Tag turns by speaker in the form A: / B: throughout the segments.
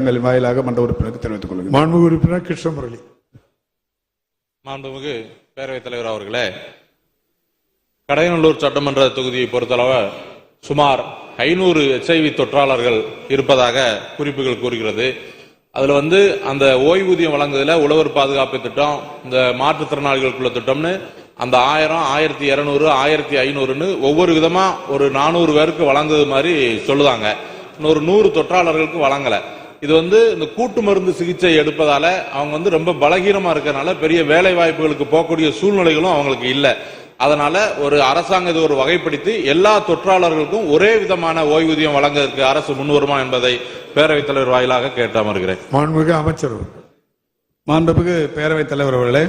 A: தங்களின் வாயிலாக மன்ற உறுப்பினருக்கு தெரிவித்துக் கொள்கிறேன்.
B: மாண்புமிகு உறுப்பினர் கிருஷ்ணமுரளி.
C: மாண்புமிகு பேரவைத் தலைவர் அவர்களே கடையநல்லூர் சட்டமன்ற தொகுதியை பொறுத்தளவு சுமார் ஐநூறு எச்ஐவி தொற்றாளர்கள் இருப்பதாக குறிப்புகள் கூறுகிறது. அதுல வந்து அந்த ஓய்வூதியம் வழங்குதல உழவர் பாதுகாப்பு திட்டம் இந்த மாற்றுத்திறனாளிகளுக்குள்ள திட்டம்னு அந்த ஆயிரம் ஆயிரத்தி இருநூறு ஆயிரத்தி ஐநூறுன்னு ஒவ்வொரு விதமா ஒரு நானூறு பேருக்கு வழங்குது மாதிரி சொல்லுதாங்க. இன்னொரு நூறு தொற்றாளர்களுக்கு வழங்கல. இது வந்து இந்த கூட்டு மருந்து சிகிச்சை எடுப்பதால அவங்க வந்து ரொம்ப பலகீனமா இருக்கறனால பெரிய வேலை வாய்ப்புகளுக்கு போகக்கூடிய சூழ்நிலைகளும் அவங்களுக்கு இல்லை. அதனால ஒரு அரசாங்கம் இது ஒரு வகைப்படுத்தி எல்லா தொற்றாளர்களுக்கும் ஒரே விதமான ஓய்வூதியம் வழங்குவதற்கு அரசு முன்வருமா என்பதை பேரவைத் தலைவர் வாயிலாக கேட்டு அமர்கிறேன்.
B: மாண்புமிகு அமைச்சர் அவர்கள்.
A: மாண்புமிகு பேரவைத் தலைவர் அவர்களே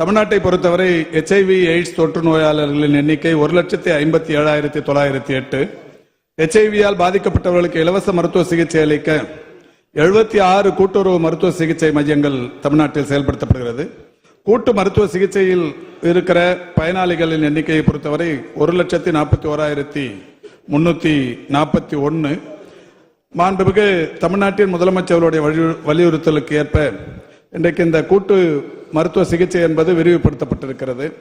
A: தமிழ்நாட்டை பொறுத்தவரை எச்ஐவி எய்ட்ஸ் தொற்று நோயாளர்களின் எண்ணிக்கை ஒரு லட்சத்தி ஐம்பத்தி ஏழாயிரத்தி தொள்ளாயிரத்தி எட்டு. எச்ஐவியால் பாதிக்கப்பட்டவர்களுக்கு இலவச மருத்துவ சிகிச்சை அளிக்க எழுபத்தி ஆறு கூட்டுறவு மருத்துவ சிகிச்சை மையங்கள் தமிழ்நாட்டில் செயல்படுத்தப்படுகிறது. கூட்டு மருத்துவ சிகிச்சையில் இருக்கிற பயனாளிகளின் எண்ணிக்கையை பொறுத்தவரை ஒரு லட்சத்தி நாற்பத்தி ஓராயிரத்தி முன்னூத்தி நாற்பத்தி ஒன்று மாண்புமிகு தமிழ்நாட்டின் முதலமைச்சர்களுடைய வலியு- வலியுறுத்தலுக்கு ஏற்ப இன்றைக்கு இந்த கூட்டு மருத்துவ சிகிச்சை என்பது விரிவுபடுத்தப்பட்டிருக்கிறது.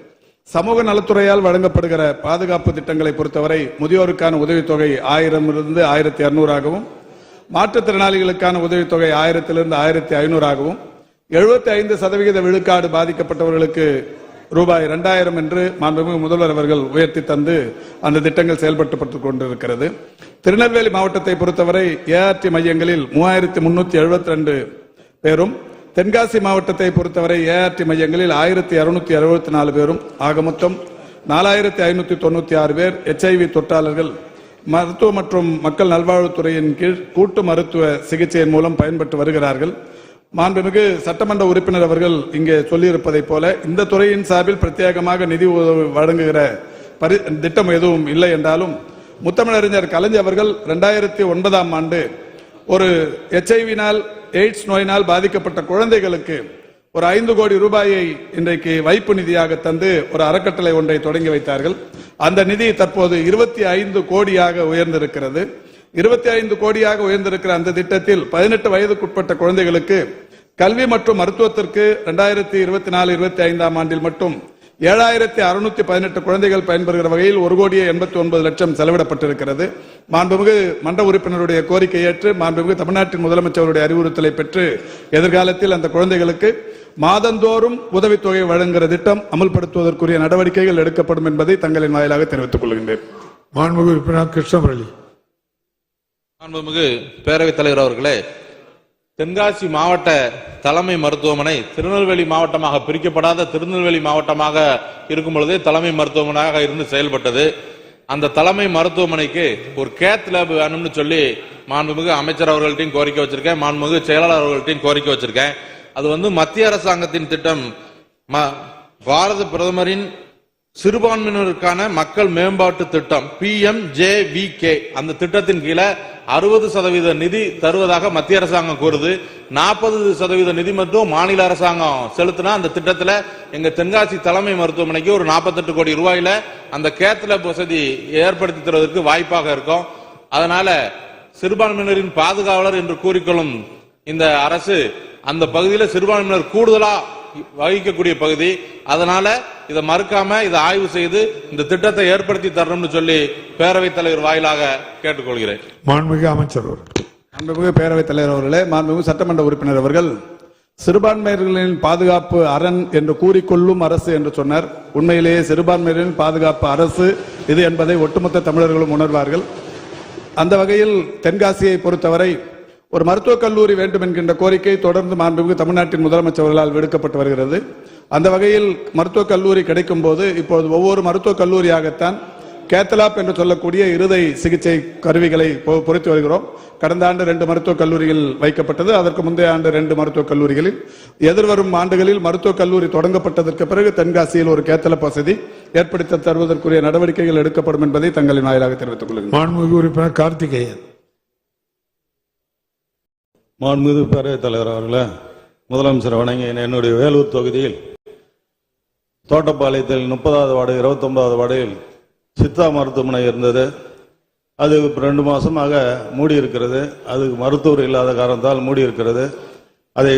A: சமூக நலத்துறையால் வழங்கப்படுகிற பாதுகாப்பு திட்டங்களை பொறுத்தவரை முதியோருக்கான உதவித்தொகை ஆயிரம் இருந்து ஆயிரத்தி ஆகவும் மாற்றுத்திறனாளிகளுக்கான உதவித்தொகை ஆயிரத்திலிருந்து ஆயிரத்தி ஐநூறாகவும் எழுபத்தி ஐந்து சதவிகித விழுக்காடு பாதிக்கப்பட்டவர்களுக்கு ரூபாய் இரண்டாயிரம் என்று மாண்புமிகு முதல்வர் அவர்கள் உயர்த்தி தந்து அந்த திட்டங்கள் செயல்படுத்தப்பட்டு கொண்டிருக்கிறது. திருநெல்வேலி மாவட்டத்தை பொறுத்தவரை ஏஆர்டி மையங்களில் மூவாயிரத்தி முன்னூத்தி எழுபத்தி ரெண்டு பேரும் தென்காசி மாவட்டத்தை பொறுத்தவரை ஏஆர்டி மையங்களில் ஆயிரத்தி அறுநூத்தி அறுபத்தி நாலு பேரும். ஆக மொத்தம் நாலாயிரத்தி ஐநூத்தி தொண்ணூத்தி ஆறு பேர் எச்ஐவி தொற்றாளர்கள் மருத்துவ மற்றும் மக்கள் நல்வாழ்வுத்துறையின் கீழ் கூட்டு மருத்துவ சிகிச்சையின் மூலம் பயன்பட்டு வருகிறார்கள். மாண்புமிகு சட்டமன்ற உறுப்பினர் அவர்கள் இங்கே சொல்லியிருப்பதைப் போல இந்த துறையின் சார்பில் பிரத்யேகமாக நிதி உதவி வழங்குகிற பரி திட்டம் எதுவும் இல்லை என்றாலும் முத்தமிழறிஞர் கலைஞர் அவர்கள் ரெண்டாயிரத்தி ஒன்பதாம் ஆண்டு ஒரு எச்ஐவினால் எய்ட்ஸ் நோயினால் பாதிக்கப்பட்ட குழந்தைகளுக்கு ஒரு ஐந்து கோடி ரூபாயை இன்றைக்கு வைப்பு நிதியாக தந்து ஒரு அறக்கட்டளை ஒன்றை தொடங்கி வைத்தார்கள். அந்த நிதி தற்போது இருபத்தி ஐந்து கோடியாக உயர்ந்திருக்கிறது. இருபத்தி ஐந்து கோடியாக உயர்ந்திருக்கிற அந்த திட்டத்தில் பதினெட்டு வயதுக்குட்பட்ட குழந்தைகளுக்கு கல்வி மற்றும் மருத்துவத்திற்கு இரண்டாயிரத்தி இருபத்தி நாலு இருபத்தி ஐந்தாம் ஆண்டில் மட்டும் ஏழாயிரத்தி அறுநூத்தி பதினெட்டு குழந்தைகள் பயன்பெறுகிற வகையில் ஒரு கோடியே எண்பத்தி ஒன்பது லட்சம் செலவிடப்பட்டிருக்கிறது. மாண்புமிகு மன்ற உறுப்பினருடைய கோரிக்கை ஏற்று மாண்புமிகு தமிழ்நாட்டின் முதலமைச்சருடைய அறிவுறுத்தலை பெற்று எதிர்காலத்தில் அந்த குழந்தைகளுக்கு மாதந்தோறும் உதவித்தொகை வழங்குகிற திட்டம் அமல்படுத்துவதற்குரிய நடவடிக்கைகள் எடுக்கப்படும் என்பதை தங்களின் வாயிலாக தெரிவித்துக் கொள்கின்றேன்.
B: மாண்புமிகு உறுப்பினர் கிருஷ்ணமுரளி
C: மாண்புமிகு பேரவைத் தலைவர் அவர்களே தென்காசி மாவட்ட தலைமை மருத்துவமனை திருநெல்வேலி மாவட்டமாக பிரிக்கப்படாத திருநெல்வேலி மாவட்டமாக இருக்கும் பொழுதே தலைமை மருத்துவமனையாக இருந்து செயல்பட்டது. அந்த தலைமை மருத்துவமனைக்கு ஒரு கேத் லேப் வேணும்னு சொல்லி மாண்புமிகு அமைச்சர் அவர்கள்ட்டையும் கோரிக்கை வச்சிருக்கேன். மாண்புமிகு செயலாளர் அவர்கள்ட்டையும் கோரிக்கை வச்சிருக்கேன். அது வந்து மத்திய அரசாங்கத்தின் திட்டம். ம- பாரத பிரதமரின் சிறுபான்மையினருக்கான மக்கள் மேம்பாட்டு திட்டம் P M J V K. அந்த திட்டத்தின் கீழே அறுபது சதவீத நிதி தருவதாக மத்திய அரசாங்கம் கூறுது. நாற்பது சதவீத நிதி மட்டும் மாநில அரசாங்கம் செலுத்தினா அந்த திட்டத்தில் எங்க தென்காசி தலைமை மருத்துவமனைக்கு ஒரு 48 கோடி ரூபாயில அந்த கேத்ல வசதி ஏற்படுத்தி தருவதற்கு வாய்ப்பாக இருக்கும். அதனால சிறுபான்மையினரின் பாதுகாவலர் என்று கூறிக்கொள்ளும் இந்த அரசு அந்த பகுதியில் சிறுபான்மையினர் கூடுதலா வகிக்கக்கூடிய பகுதி. அதனால இதை மறுக்காம இதை ஆய்வு செய்து இந்த திட்டத்தை ஏற்படுத்தி தரணும்னு சொல்லி பேரவைத் தலைவர் வாயிலாக கேட்டுக்கொள்கிறேன்.
B: மாண்புமிகு அமைச்சர் அவர்கள்.
A: மாண்புமிகு பேரவைத் தலைவர் அவர்களே மாண்புமிகு சட்டமன்ற உறுப்பினர் அவர்கள் சிறுபான்மையர்களின் பாதுகாப்பு அரண் என்று கூறிக்கொள்ளும் அரசு என்று சொன்னார். உண்மையிலேயே சிறுபான்மையர்களின் பாதுகாப்பு அரசு இது என்பதை ஒட்டுமொத்த தமிழர்களும் உணர்வார்கள். அந்த வகையில் தென்காசியை பொறுத்தவரை ஒரு மருத்துவக் கல்லூரி வேண்டும் என்கின்ற கோரிக்கை தொடர்ந்து மாண்புமிகு தமிழ்நாட்டின் முதலமைச்சர்களால் விடுக்கப்பட்டு வருகிறது. அந்த வகையில் மருத்துவக் கல்லூரி கிடைக்கும் போது இப்போது ஒவ்வொரு மருத்துவக் கல்லூரியாகத்தான் கேத்தலாப் என்று சொல்லக்கூடிய இருதை சிகிச்சை கருவிகளை பொ- வருகிறோம். கடந்த ஆண்டு ரெண்டு மருத்துவக் கல்லூரியில் வைக்கப்பட்டது. அதற்கு முந்தைய ஆண்டு ரெண்டு மருத்துவக் கல்லூரிகளில். எதிர்வரும் ஆண்டுகளில் மருத்துவக் கல்லூரி தொடங்கப்பட்டதற்கு பிறகு தென்காசியில் ஒரு கேத்தலப் வசதி ஏற்படுத்தி தருவதற்குரிய நடவடிக்கைகள் எடுக்கப்படும் என்பதை தங்களின் வாயிலாக தெரிவித்துக் கொள்கிறேன்.
B: உறுப்பினர் கார்த்திகேயன்.
D: மாண்புமிகு பேரவைத் தலைவர் அவர்களே முதலமைச்சர் வணங்கி என்னுடைய வேலூர் தொகுதியில் தோட்டப்பாளையத்தில் முப்பதாவது வார்டு இருபத்தொன்பதாவது வார்டில் சித்தா மருத்துவமனை இருந்தது. அது ரெண்டு மாசமாக மூடி இருக்கிறது அது மருத்துவர் இல்லாத காரணத்தால் மூடி இருக்கிறது அதை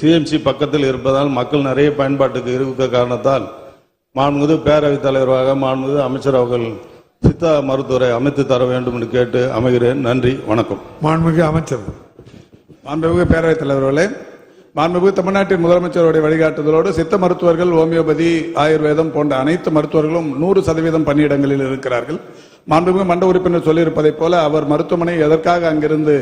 D: சிஎம்சி பக்கத்தில் இருப்பதால் மக்கள் நிறைய பயன்பாட்டுக்கு இருக்க காரணத்தால் மாண்புமிகு பேரவைத் தலைவராக மாண்புமிகு அமைச்சர் அவர்கள் சித்தா மருத்துவரை அமைத்து தர வேண்டும் என்று கேட்டு அமைகிறேன். நன்றி வணக்கம்.
B: மாண்புமிகு அமைச்சர்.
A: மாண்புமிகு பேரவைத் தலைவர்களே மாண்புமிகு தமிழ்நாட்டின் முதலமைச்சருடைய வழிகாட்டுதலோடு சித்த மருத்துவர்கள் ஹோமியோபதி ஆயுர்வேதம் போன்ற அனைத்து மருத்துவர்களும் நூறு சதவீதம் பணியிடங்களில் இருக்கிறார்கள். மாண்புமிகு மண்ட உறுப்பினர் சொல்லியிருப்பதைப் போல அவர் மருத்துவமனை எதற்காக அங்கிருந்து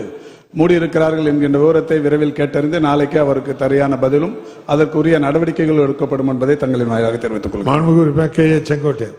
A: மூடியிருக்கிறார்கள் என்கின்ற விவரத்தை விரைவில் கேட்டறிந்து நாளைக்கு அவருக்கு சரியான பதிலும் அதற்குரிய நடவடிக்கைகள் எடுக்கப்படும் என்பதை தங்களின் வாயிலாக தெரிவித்துக் கொள்கிறேன்.
B: மாண்புமிகு கே செங்கோட்டையன்.